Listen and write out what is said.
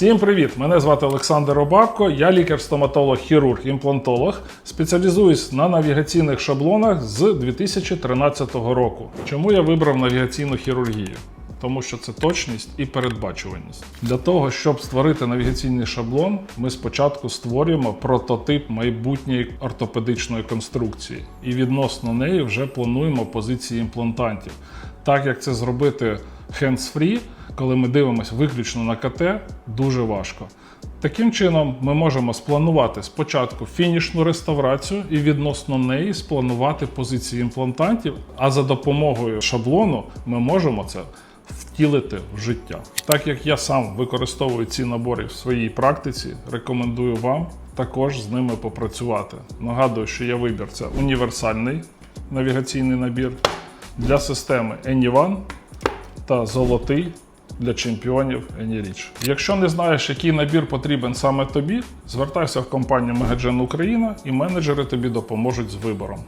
Всім привіт! Мене звати Олександр Обабко, я лікар-стоматолог, хірург, імплантолог. Спеціалізуюсь на навігаційних шаблонах з 2013 року. Чому я вибрав навігаційну хірургію? Тому що це точність і передбачуваність. Для того, щоб створити навігаційний шаблон, ми спочатку створюємо прототип майбутньої ортопедичної конструкції, і відносно неї вже плануємо позиції імплантантів. Так як це зробити hands-free, коли ми дивимося виключно на КТ, дуже важко. Таким чином, ми можемо спланувати спочатку фінішну реставрацію і відносно неї спланувати позиції імплантантів, а за допомогою шаблону ми можемо це втілити в життя. Так як я сам використовую ці набори в своїй практиці, рекомендую вам також з ними попрацювати. Нагадую, що є вибір це універсальний навігаційний набір для системи AnyOne та золотий для чемпіонів AnyReach. Якщо не знаєш, який набір потрібен саме тобі, звертайся в компанію Megagen Україна і менеджери тобі допоможуть з вибором.